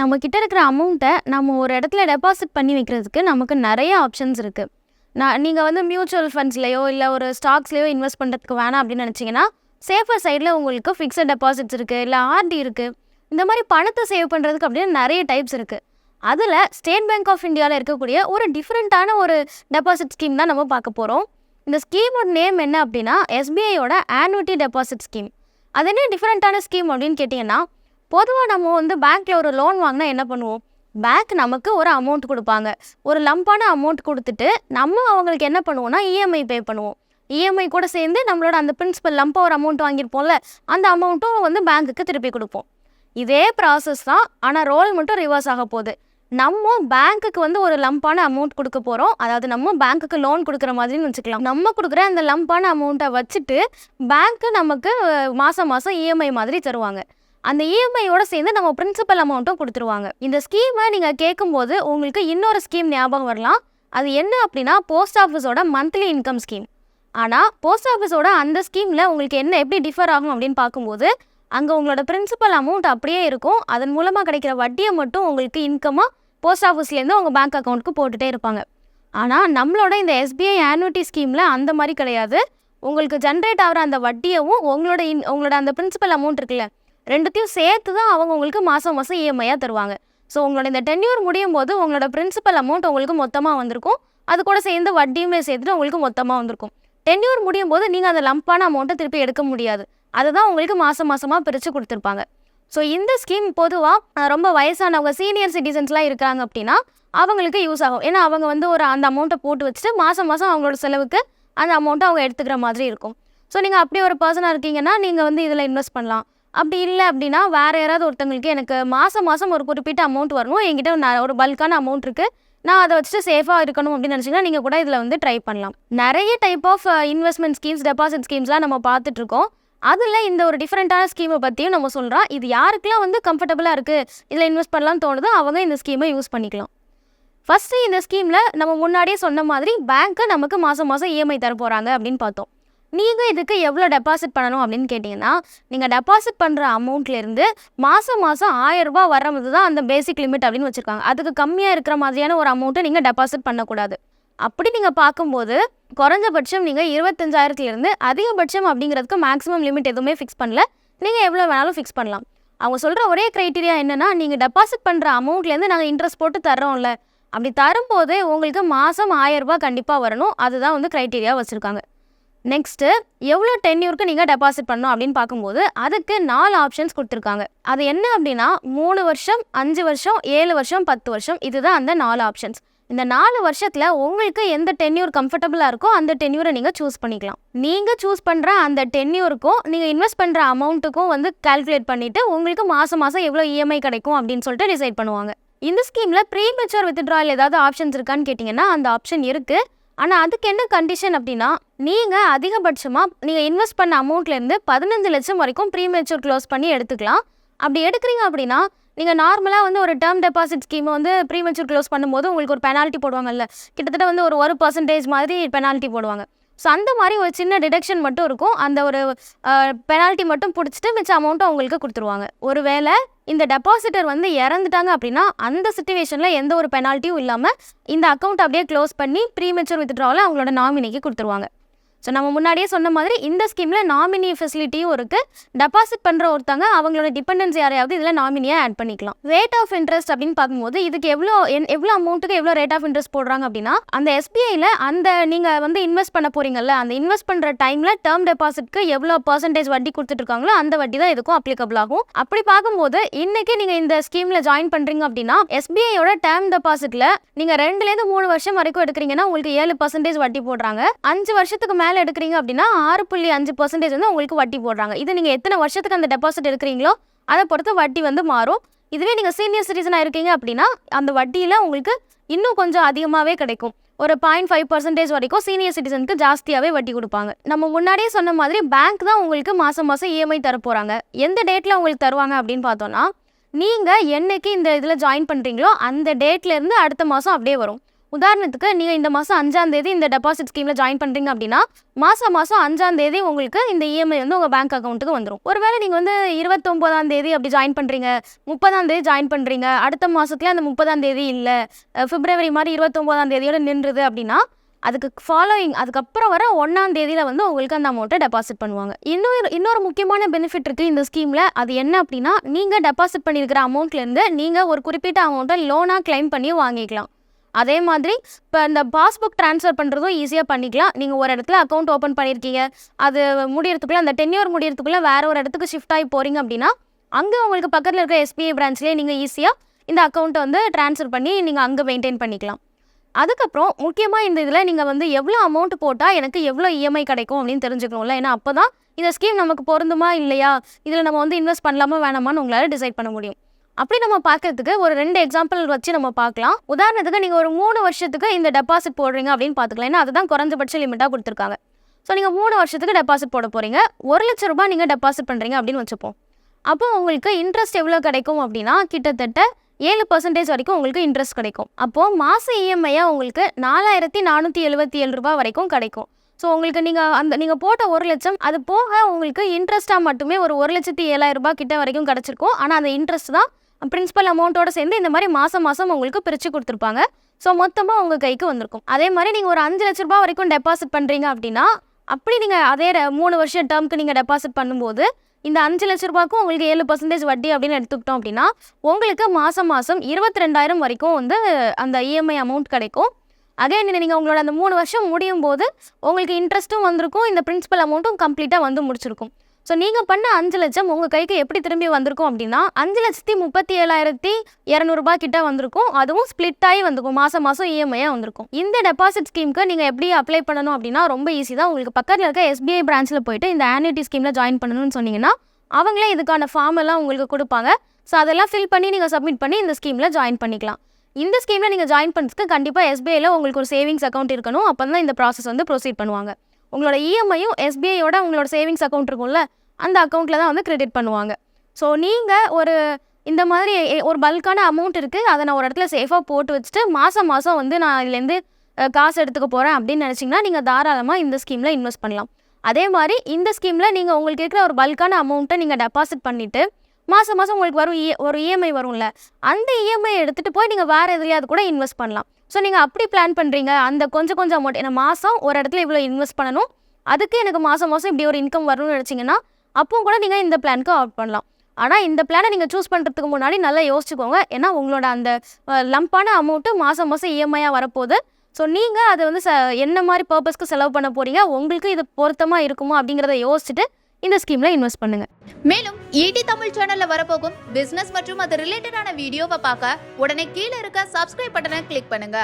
நம்ம கிட்ட இருக்கிற அமௌண்ட்டை நம்ம ஒரு இடத்துல டெபாசிட் பண்ணி வைக்கிறதுக்கு நமக்கு நிறைய ஆப்ஷன்ஸ் இருக்குது நான் நீங்கள் வந்து மியூச்சுவல் ஃபண்ட்ஸ்லையோ இல்லை ஒரு ஸ்டாக்ஸ்லையோ இன்வெஸ்ட் பண்ணுறதுக்கு வேணாம் அப்படின்னு நினச்சிங்கன்னா சேஃபர் சைடில் உங்களுக்கு ஃபிக்ஸட் டெபாசிட்ஸ் இருக்குது இல்லை ஆர்டி இருக்குது இந்த மாதிரி பணத்தை சேவ் பண்ணுறதுக்கு அப்படின்னு நிறைய டைப்ஸ் இருக்குது அதில் ஸ்டேட் பேங்க் ஆஃப் இந்தியாவில் இருக்கக்கூடிய ஒரு டிஃப்ரெண்ட்டான ஒரு டெபாசிட் ஸ்கீம் தான் நம்ம பார்க்க போகிறோம் இந்த ஸ்கீமோட நேம் என்ன அப்படின்னா எஸ்பிஐயோட ஆனுவிட்டி டெபாசிட் ஸ்கீம் அது என்ன டிஃப்ரெண்ட்டான ஸ்கீம் அப்படின்னு கேட்டிங்கன்னா பொதுவாக நம்ம வந்து பேங்க்கில் ஒரு லோன் வாங்கினா என்ன பண்ணுவோம்? பேங்க் நமக்கு ஒரு அமௌண்ட் கொடுப்பாங்க. ஒரு லம்பான அமௌண்ட் கொடுத்துட்டு நம்ம அவங்களுக்கு என்ன பண்ணுவோம்னா இஎம்ஐ பே பண்ணுவோம். இஎம்ஐ கூட சேர்ந்து நம்மளோட அந்த பிரின்சிபல் லம்பாக ஒரு அமௌண்ட் வாங்கியிருப்போம்ல அந்த அமௌண்ட்டும் வந்து பேங்க்குக்கு திருப்பி கொடுப்போம். இதே ப்ராசஸ் தான் ஆனால் ரோல் மட்டும் ரிவர்ஸ் ஆக போகுது. நம்ம பேங்க்குக்கு வந்து ஒரு லம்பான அமௌண்ட் கொடுக்க போகிறோம் அதாவது நம்ம பேங்க்குக்கு லோன் கொடுக்குற மாதிரின்னு வச்சுக்கலாம். நம்ம கொடுக்குற அந்த லம்பான அமௌண்ட்டை வச்சுட்டு பேங்க்கு நமக்கு மாதம் மாதம் இஎம்ஐ மாதிரி தருவாங்க. அந்த இஎம்ஐயோட சேர்ந்து நம்ம பிரின்சிபல் அமௌண்ட்டும் கொடுத்துருவாங்க. இந்த ஸ்கீமை நீங்கள் கேட்கும்போது உங்களுக்கு இன்னொரு ஸ்கீம் ஞாபகம் வரலாம். அது என்ன அப்படின்னா போஸ்ட் ஆஃபீஸோட மந்த்லி இன்கம் ஸ்கீம் ஆனால் போஸ்ட் ஆஃபீஸோட அந்த ஸ்கீமில் உங்களுக்கு என்ன எப்படி டிஃபர் ஆகும் அப்படின்னு பார்க்கும்போது அங்கே உங்களோட பிரின்சிபல் அமௌண்ட் அப்படியே இருக்கும். அதன் மூலமாக கிடைக்கிற வட்டியை மட்டும் உங்களுக்கு இன்கமாக போஸ்ட் ஆஃபீஸ்லேருந்து உங்கள் பேங்க் அக்கௌண்ட்டுக்கு போட்டுகிட்டே இருப்பாங்க. ஆனால் நம்மளோட இந்த எஸ்பிஐ ஆனுவிட்டி ஸ்கீமில் அந்த மாதிரி கிடையாது. உங்களுக்கு ஜென்ரேட் ஆகிற அந்த வட்டியவும் உங்களோட இன் உங்களோட அந்த பிரின்சிபல் அமௌண்ட் இருக்குல்ல ரெண்டுத்தையும் சேர்த்து தான் அவங்க உங்களுக்கு மாதம் மாதம் இஎம்ஐயாக தருவாங்க. ஸோ உங்களோட இந்த டென்யூர் முடியும் போது உங்களோட பிரின்சிபல் அமௌண்ட் உங்களுக்கு மொத்தமாக வந்திருக்கும். அது கூட சேர்ந்து வட்டியுமே சேர்த்துட்டு உங்களுக்கு மொத்தமாக வந்திருக்கும். டென்யூர் முடியும் போது நீங்கள் அந்த லம்பான அமௌண்ட்டை திருப்பி எடுக்க முடியாது. அதுதான் உங்களுக்கு மாதம் மாதமாக பிரித்து கொடுத்துருப்பாங்க. ஸோ இந்த ஸ்கீம் பொதுவாக ரொம்ப வயசானவங்க சீனியர் சிட்டிசன்ஸ்லாம் இருக்காங்க அப்படின்னா அவங்களுக்கு யூஸ் ஆகும். ஏன்னா அவங்க வந்து ஒரு அந்த அமௌண்ட்டை போட்டு வச்சுட்டு மாதம் மாதம் அவங்களோட செலவுக்கு அந்த அமௌண்ட்டை அவங்க எடுத்துக்கிற மாதிரி இருக்கும். ஸோ நீங்கள் அப்படி ஒரு பர்சனாக இருக்கீங்கன்னா நீங்கள் வந்து இதில் இன்வெஸ்ட் பண்ணலாம். அப்படி இல்லை அப்படின்னா வேறு யாராவது ஒருத்தங்களுக்கு எனக்கு மாதம் மாதம் ஒரு குறிப்பிட்ட அமௌண்ட் வரணும். என்கிட்ட நான் ஒரு பல்கான அமௌண்ட் இருக்குது நான் அதை வச்சுட்டு சேஃபாக இருக்கணும் அப்படின்னு நினச்சிங்கன்னா நீங்கள் கூட இதில் வந்து ட்ரை பண்ணலாம். நிறைய type of investment schemes deposit ஸ்கீம்ஸ்லாம் நம்ம பார்த்துட்ருக்கோம் அதில் இந்த ஒரு டிஃப்ரெண்ட்டான ஸ்கீமை பற்றியும் நம்ம சொல்கிறோம் இது யாருக்கெல்லாம் வந்து கம்ஃபர்டபுளாக இருக்குது இதில் இன்வெஸ்ட் பண்ணலாம்னு தோணுதோ அவங்க இந்த ஸ்கீமை யூஸ் பண்ணிக்கலாம். ஃபஸ்ட்டு இந்த ஸ்கீமில் நம்ம முன்னாடியே சொன்ன மாதிரி பேங்க்கு நமக்கு மாதம் மாதம் இஎம்ஐ தர போகிறாங்க அப்படின்னு பார்த்தோம். நீங்கள் இதுக்கு எவ்வளோ டெபாசிட் பண்ணணும் அப்படின்னு கேட்டிங்கன்னா நீங்கள் டெபாசிட் பண்ணுற அமௌண்ட்லேருந்து மாதம் மாதம் ஆயிரரூபா வர்றது தான் அந்த பேசிக் லிமிட் அப்படின்னு வச்சுருக்காங்க. அதுக்கு கம்மியாக இருக்கிற மாதிரியான ஒரு அமௌண்ட்டை நீங்கள் டெபாசிட் பண்ணக்கூடாது. அப்படி நீங்கள் பார்க்கும்போது குறைஞ்சபட்சம் நீங்கள் இருபத்தஞ்சாயிரத்துலேருந்து அதிகபட்சம் அப்படிங்கிறதுக்கு மேக்ஸிமம் லிமிட் எதுவுமே ஃபிக்ஸ் பண்ணல. நீங்கள் எவ்வளோ வேணாலும் ஃபிக்ஸ் பண்ணலாம். அவங்க சொல்கிற ஒரே க்ரைட்டீரியா என்னென்னா நீங்கள் டெபாசிட் பண்ணுற அமௌண்ட்லேருந்து நாங்கள் இன்ட்ரெஸ்ட் போட்டு தர்றோம்ல. அப்படி தரும்போது உங்களுக்கு மாதம் ஆயிரரூபா கண்டிப்பாக வரணும். அதுதான் வந்து க்ரைட்டீரியா வச்சுருக்காங்க. நெக்ஸ்ட்டு எவ்வளோ டென்யூருக்கு நீங்கள் டெபாசிட் பண்ணணும் அப்படின்னு பார்க்கும்போது அதுக்கு நாலு ஆப்ஷன்ஸ் கொடுத்துருக்காங்க. அது என்ன அப்படின்னா மூணு வருஷம் அஞ்சு வருஷம் ஏழு வருஷம் பத்து வருஷம் இதுதான் அந்த நாலு ஆப்ஷன்ஸ் இந்த நாலு வருஷத்தில் உங்களுக்கு எந்த டென்யூர் கம்ஃபர்டபுளாக இருக்கோ அந்த டென்யூரை நீங்கள் சூஸ் பண்ணிக்கலாம். நீங்கள் சூஸ் பண்ணுற அந்த டென்யூருக்கும் நீங்கள் இன்வெஸ்ட் பண்ணுற அமௌண்ட்டுக்கும் வந்து கால்குலேட் பண்ணிவிட்டு உங்களுக்கு மாதம் மாதம் எவ்வளோ இஎம்ஐ கிடைக்கும் அப்படின்னு சொல்லிட்டு டிசைட் பண்ணுவாங்க. இந்த ஸ்கீமில் ப்ரீ மெச்சூர் வித்ட்ரால் ஏதாவது ஆப்ஷன்ஸ் இருக்கான்னு கேட்டிங்கன்னா அந்த ஆப்ஷன் இருக்குது ஆனால் அதுக்கு என்ன கண்டிஷன் அப்படின்னா நீங்கள் அதிகபட்சமாக நீங்கள் இன்வெஸ்ட் பண்ண அமௌண்ட்லேருந்து பதினஞ்சு லட்சம் வரைக்கும் ப்ரீமெச்சூர் க்ளோஸ் பண்ணி எடுத்துக்கலாம். அப்படி எடுக்கிறீங்க அப்படின்னா நீங்கள் நார்மலாக வந்து ஒரு டேர்ம் டெபாசிட் ஸ்கீமை வந்து ப்ரீமெச்சூர் க்ளோஸ் பண்ணும்போது உங்களுக்கு ஒரு பெனால்ட்டி போடுவாங்கல்ல கிட்டத்தட்ட வந்து ஒரு ஒரு பர்சன்டேஜ் மாதிரி பெனால்ட்டி போடுவாங்க. ஸோ அந்த மாதிரி ஒரு சின்ன டிடக்ஷன் மட்டும் இருக்கும். அந்த ஒரு பெனால்ட்டி மட்டும் பிடிச்சிட்டு மிச்ச அமௌண்ட்டும் அவங்களுக்கு கொடுத்துருவாங்க. ஒரு வேளை இந்த டெபாசிட்டர் வந்து இறந்துட்டாங்க அப்படின்னா அந்த சுச்சுவேஷனில் எந்த ஒரு பெனால்ட்டியும் இல்லாமல் இந்த அக்கௌண்ட் அப்படியே க்ளோஸ் பண்ணி ப்ரீமெச்சூர் வித்ட்ராவில் அவங்களோட நாமினிக்கு கொடுத்துருவாங்க. ஸோ நம்ம முன்னாடியே சொன்ன மாதிரி இந்த ஸ்கீமில் நாமினி ஃபெசிலிட்டியும் இருக்குது டெபாசிட் பண்ணுற ஒருத்தவங்க அவங்களோட டிபெண்டன்ஸ் யாரையாவது இதில் நாமினியாக ஆட் பண்ணிக்கலாம். ரேட் ஆஃப் இன்ட்ரெஸ்ட் அப்படின்னு பார்க்கும்போது இதுக்கு எவ்வளோ என் எவ்வளோ அமௌண்ட்டுக்கு எவ்வளோ ரேட் ஆஃப் இன்ட்ரெஸ்ட் போடுறாங்க அப்படின்னா அந்த எஸ்பிஐயில் அந்த நீங்கள் வந்து இன்வெஸ்ட் பண்ண போகிறீங்கல்ல அந்த இன்வெஸ்ட் பண்ணுற டைமில் டேர்ம் டெபாசிட்க்கு எவ்வளோ பர்சன்டேஜ் வட்டி கொடுத்துட்ருக்காங்களோ அந்த வட்டி தான் இதுக்கும் அப்ளிகபிள் ஆகும். அப்படி பார்க்கும்போது இன்றைக்கி நீங்கள் இந்த ஸ்கீமில் ஜாயின் பண்ணுறீங்க அப்படின்னா எஸ்பிஐயோட டேர்ம் டெபாசிட்டில் நீங்கள் ரெண்டுலேருந்து மூணு வருஷம் வரைக்கும் எடுக்கிறீங்கன்னா உங்களுக்கு ஏழு பர்சன்டேஜ் வட்டி போடுறாங்க. அஞ்சு வருஷத்துக்கு மேலே மேலே எடுக்கிறீங்க அப்படின்னா ஆறு புள்ளி அஞ்சு பர்சன்டேஜ் வந்து உங்களுக்கு வட்டி போடுறாங்க. இது நீங்கள் எத்தனை வருஷத்துக்கு அந்த டெபாசிட் எடுக்கிறீங்களோ அதை பொறுத்து வட்டி வந்து மாறும். இதுவே நீங்கள் சீனியர் சிட்டிசனாக இருக்கீங்க அப்படின்னா அந்த வட்டியில் உங்களுக்கு இன்னும் கொஞ்சம் அதிகமாகவே கிடைக்கும். ஒரு பாயிண்ட் ஃபைவ் பர்சன்டேஜ் வரைக்கும் சீனியர் சிட்டிசனுக்கு ஜாஸ்தியாகவே வட்டி கொடுப்பாங்க. நம்ம முன்னாடியே சொன்ன மாதிரி பேங்க் தான் உங்களுக்கு மாதம் மாதம் இஎம்ஐ தரப்போகிறாங்க எந்த டேட்டில் உங்களுக்கு தருவாங்க அப்படின்னு பார்த்தோன்னா நீங்கள் என்னைக்கு இந்த இதில் ஜாயின் பண்ணுறீங்களோ அந்த டேட்லேருந்து அடுத்த மாதம் அப்படியே வரும். உதாரணத்துக்கு நீங்கள் இந்த மாதம் அஞ்சாம் தேதி இந்த டெபாசிட் ஸ்கீமில் ஜாயின் பண்ணுறீங்க அப்படின்னா மாதம் மாதம் அஞ்சாம் தேதி உங்களுக்கு இந்த இஎம்ஐ வந்து உங்கள் பேங்க் அக்கௌண்ட்டுக்கு வந்துடும் ஒருவேளை நீங்கள் வந்து இருபத்தொம்போதாம் தேதி அப்படி ஜாயின் பண்ணுறீங்க முப்பதாம் தேதி ஜாயின் பண்ணுறீங்க அடுத்த மாதத்துல அந்த முப்பதாம் தேதி இல்லை பிப்ரவரி மாதிரி இருபத்தொம்போதாம் தேதியோடு நின்றுது அப்படின்னா அதுக்கு ஃபாலோயிங் அதுக்கப்புறம் வர ஒன்றாம் தேதியில் வந்து உங்களுக்கு அந்த அமௌண்ட்டை டெபாசிட் பண்ணுவாங்க. இன்னொரு இன்னொரு முக்கியமான பெனிஃபிட் இருக்குது இந்த ஸ்கீமில் அது என்ன அப்படின்னா நீங்கள் டெபாசிட் பண்ணியிருக்கிற அமௌண்ட்லேருந்து நீங்கள் ஒரு குறிப்பிட்ட அமௌண்ட்டை லோனாக கிளைம் பண்ணி வாங்கிக்கலாம். அதே மாதிரி இப்போ இந்த பாஸ்புக் ட்ரான்ஸ்ஃபர் பண்ணுறதும் ஈஸியாக பண்ணிக்கலாம். நீங்கள் ஒரு இடத்துல அக்கௌண்ட் ஓப்பன் பண்ணியிருக்கீங்க அது முடியறதுக்குள்ளே அந்த டென்யூர் முடியறதுக்குள்ளே வேறு ஒரு இடத்துக்கு ஷிஃப்ட் ஆகி போகிறீங்க அப்படின்னா அங்கே உங்களுக்கு பக்கத்தில் இருக்கிற எஸ்பிஐ பிரான்ச்லேயே நீங்கள் ஈஸியாக இந்த அக்கௌண்ட்டை வந்து ட்ரான்ஸ்ஃபர் பண்ணி நீங்கள் அங்கே மெயின்டைன் பண்ணிக்கலாம். அதுக்கப்புறம் முக்கியமாக இந்த இதில் நீங்கள் வந்து எவ்வளோ அமௌண்ட் போட்டால் எனக்கு எவ்வளோ இஎம்ஐ கிடைக்கும் அப்படின்னு தெரிஞ்சுக்கணும்ல. ஏன்னா அப்போ தான் இந்த ஸ்கீம் நமக்கு பொருந்துமா இல்லையா? இதில் நம்ம வந்து இன்வெஸ்ட் பண்ணலாமா வேணாமான்னு உங்களால் டிசைட் பண்ண முடியும். அப்படி நம்ம பார்க்கறதுக்கு ஒரு ரெண்டு எக்ஸாம்பிள் வச்சு நம்ம பார்க்கலாம். உதாரணத்துக்கு நீங்கள் ஒரு மூணு வருஷத்துக்கு இந்த டெபாசிட் போடுறீங்க அப்படின்னு பார்த்துக்கலாம். ஏன்னா அதுதான் குறைஞ்சபட்ச லிமிட்டாக கொடுத்துருக்காங்க. ஸோ நீங்கள் மூணு வருஷத்துக்கு டெபாசிட் போட போகிறீங்க ஒரு லட்ச ரூபாய் நீங்கள் டெபாசிட் பண்ணுறீங்க அப்படின்னு வச்சுப்போம். அப்போ உங்களுக்கு இன்ட்ரெஸ்ட் எவ்வளோ கிடைக்கும் அப்படின்னா கிட்டத்தட்ட ஏழு பர்சன்டேஜ் வரைக்கும் உங்களுக்கு இன்ட்ரெஸ்ட் கிடைக்கும். அப்போது மாத இஎம்ஐயாக உங்களுக்கு நாலாயிரத்தி நானூற்றி எழுபத்தி ஏழு ரூபா வரைக்கும் கிடைக்கும். ஸோ உங்களுக்கு நீங்கள் அந்த நீங்கள் போட்ட ஒரு லட்சம் அது போக உங்களுக்கு இன்ட்ரெஸ்ட்டாக மட்டுமே ஒரு ஒரு லட்சத்தி ஏழாயிரம் ரூபாய் கிட்ட வரைக்கும் கிடச்சிருக்கும். ஆனால் அந்த இன்ட்ரெஸ்ட் தான் பிரின்சிபல் அமௌண்ட்டோட சேர்ந்து இந்த மாதிரி மாதம் மாதம் உங்களுக்கு பிரித்து கொடுத்துருப்பாங்க. ஸோ மொத்தமாக உங்கள் கைக்கு வந்திருக்கும். அதே மாதிரி நீங்கள் ஒரு அஞ்சு லட்ச ரூபா வரைக்கும் டெபாசிட் பண்ணுறீங்க அப்படின்னா அப்படி நீங்கள் அதே மூணு வருஷம் டேர்முக்கு நீங்கள் டெபாசிட் பண்ணும்போது இந்த அஞ்சு லட்ச ரூபாய்க்கும் உங்களுக்கு ஏழு பர்சன்டேஜ் வட்டி அப்படின்னு எடுத்துக்கிட்டோம் அப்படின்னா உங்களுக்கு மாதம் மாதம் இருபத்தி ரெண்டாயிரம் வரைக்கும் வந்து அந்த இஎம்ஐ அமௌண்ட் கிடைக்கும். அதே நீங்கள் உங்களோட அந்த மூணு வருஷம் முடியும் போது உங்களுக்கு இன்ட்ரெஸ்ட்டும் வந்திருக்கும். இந்த பிரின்சிபல் அமௌண்ட்டும் கம்ப்ளீட்டாக வந்து முடிச்சிருக்கும். ஸோ நீங்கள் பண்ண அஞ்சு லட்சம் உங்கள் கைக்கு எப்படி திரும்பி வந்திருக்கும் அப்படின்னா அஞ்சு லட்சத்தி முப்பத்தி ஏழாயிரத்தி இரநூறுபா கிட்ட வந்திருக்கும். அதுவும் ஸ்ப்ளிட் ஆகி வந்திருக்கும் மாதம் மாதம் இஎம்ஐயாக வந்திருக்கும். இந்த டெபாசிட் ஸ்கீமுக்கு நீங்கள் எப்படி அப்ளை பண்ணணும் அப்படின்னா ரொம்ப ஈஸி தான். உங்களுக்கு பக்கத்தில் இருக்க எஸ்பிஐ பிரான்ச்சில் போயிட்டு இந்த ஆன்யூட்டி ஸ்கீமில் ஜாயின் பண்ணணும்னு சொன்னீங்கன்னா அவங்களே இதுக்கான ஃபார்ம் எல்லாம் உங்களுக்கு கொடுப்பாங்க. ஸோ அதெல்லாம் ஃபில் பண்ணி நீங்கள் சப்மிட் பண்ணி இந்த ஸ்கீமில் ஜாயின் பண்ணிக்கலாம். இந்த ஸ்கீமில் நீங்கள் ஜாயின் பண்ணுறதுக்கு கண்டிப்பாக எஸ்பிஐயில் உங்களுக்கு ஒரு சேவிங்ஸ் அக்கௌண்ட் இருக்கணும். அப்போ தான் இந்த ப்ராசஸ் வந்து ப்ரொசீட் பண்ணுவாங்க. உங்களோட இஎம்ஐயும் எஸ்பிஐயோட உங்களோட சேவிங்ஸ் அக்கௌண்ட் இருக்கும்ல அந்த அக்கௌண்ட்டில் தான் வந்து கிரெடிட் பண்ணுவாங்க. ஸோ நீங்கள் ஒரு இந்த மாதிரி ஒரு பல்கான அமௌண்ட் இருக்குது அதை நான் ஒரு இடத்துல சேஃபாக போட்டு வச்சுட்டு மாதம் மாதம் வந்து நான் இதுலேருந்து காசு எடுத்துக்க போகிறேன் அப்படின்னு நினச்சிங்கன்னா நீங்கள் தாராளமாக இந்த ஸ்கீமில் இன்வெஸ்ட் பண்ணலாம். அதே மாதிரி இந்த ஸ்கீமில் நீங்கள் உங்களுக்கு இருக்கிற ஒரு பல்கான அமௌண்ட்டை நீங்கள் டெபாசிட் பண்ணிவிட்டு மாதம் மாதம் உங்களுக்கு வரும் ஒரு இஎம்ஐ வரும்ல அந்த இஎம்ஐ எடுத்துகிட்டு போய் நீங்கள் வேறு எதுலையாவது கூட இன்வெஸ்ட் பண்ணலாம். ஸோ நீங்கள் அப்படி பிளான் பண்ணுறீங்க அந்த கொஞ்சம் கொஞ்சம் அமௌண்ட் ஏன்னா மாதம் ஒரு இடத்துல இவ்வளோ இன்வெஸ்ட் பண்ணணும் அதுக்கு எனக்கு மாதம் மாதம் இப்படி ஒரு இன்கம் வரும்னு நினச்சிங்கன்னா அப்போ கூட நீங்கள் இந்த பிளானுக்கு ஆட் பண்ணலாம். ஆனால் இந்த பிளானை நீங்கள் சூஸ் பண்ணுறதுக்கு முன்னாடி நல்லா யோசிச்சுக்கோங்க ஏன்னா உங்களோட அந்த லம்பான அமௌண்ட்டு மாதம் மாதம் இஎம்ஐயாக வரப்போகுது. ஸோ நீங்கள் அதை வந்து ச என்ன மாதிரி பர்பஸ்க்கு செலவு பண்ண போகிறீங்க உங்களுக்கு இது பொருத்தமாக இருக்குமா அப்படிங்கிறத யோசிச்சுட்டு இந்த ஸ்கீமில் இன்வெஸ்ட் பண்ணுங்கள் மேலும் ஈடி தமிழ் சேனல்ல வரப்போகும் பிசினஸ் மற்றும் அது ரிலேட்டடான வீடியோவை பார்க்க உடனே கீழே இருக்க சப்ஸ்கிரைப் பட்டனை கிளிக் பண்ணுங்க.